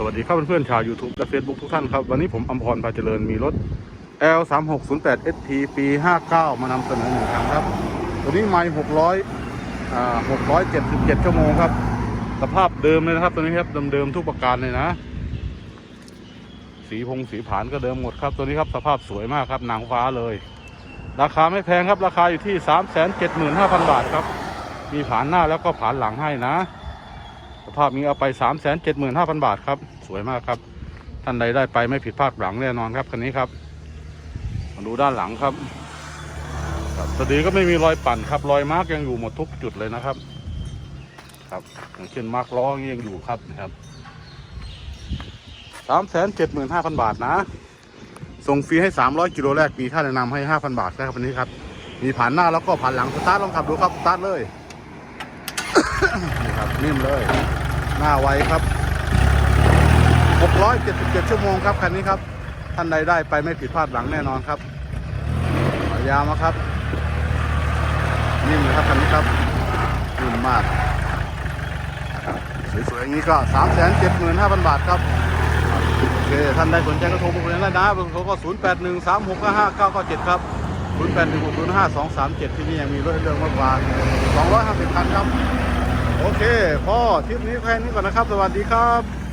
สวัสดีครับเพื่อนๆชาว YouTube และ Facebook ทุกท่านครับ วันนี้ผมอมพรพาเจริญมีรถ L 3 6 0 8 ST ปี 59 มานำเสนอหนึ่งครั้งครับ ตัวนี้ไม่600อ่า677 ชั่วโมงครับ สภาพเดิมเลยนะครับ ตัวนี้ครับเดิมๆทุกประการเลยนะ สีพงสีผานก็เดิมหมดครับ ตัวนี้ครับสภาพสวยมากครับนางฟ้าเลย ราคาไม่แพงครับราคาอยู่ที่ 375,000 บาทครับ มีผานหน้าแล้วก็ผานหลังให้นะ สภาพนี้เอาไป 3 7 5 0 0 0 บาทครับ สวยมากครับ ท่านใดได้ไปไม่ผิดพลาดหลังแน่นอนครับคันนี้ครับ มาดูด้านหลังครับครับสดีก็ไม่มีรอยปั่นครับ รอยมาร์กยังอยู่หมดทุกจุดเลยนะครับ ครับอย่างเช่นมาร์กล้อยังอยู่ครับนะครับสามแสนเจ็ดหมื่นห้าพันบาทนะ ส่งฟรีให้สามร้อยกิโลแรกมีค่าแนะนำให้ห้าพันบาทนะครับวันนี้ครับ มีผ่านหน้าแล้วก็ผ่านหลังสตาร์ทลองขับดูครับสตาร์ทเลยนี่ครับนิ่มเลย หน้าไว้ครับ 677 ชั่วโมงครับคันนี้ครับท่านใดได้ไปไม่ผิดพลาดหลังแน่นอนครับยาวมาครับนิ่มเลยครับคันนี้ครับนิ่มมากสวยๆอย่างนี้ก็ 375,000 บาทครับโอเคท่านใดสนใจก็โทรมาคุยกันได้นะเบอร์โทรก็ 0813655997 ครับ 0816052237 ที่นี่ยังมีรถให้เลือกมากกว่า250คันครับ โอเคพ่อทริปนี้แค่นี้ก่อนนะครับ สวัสดีครับ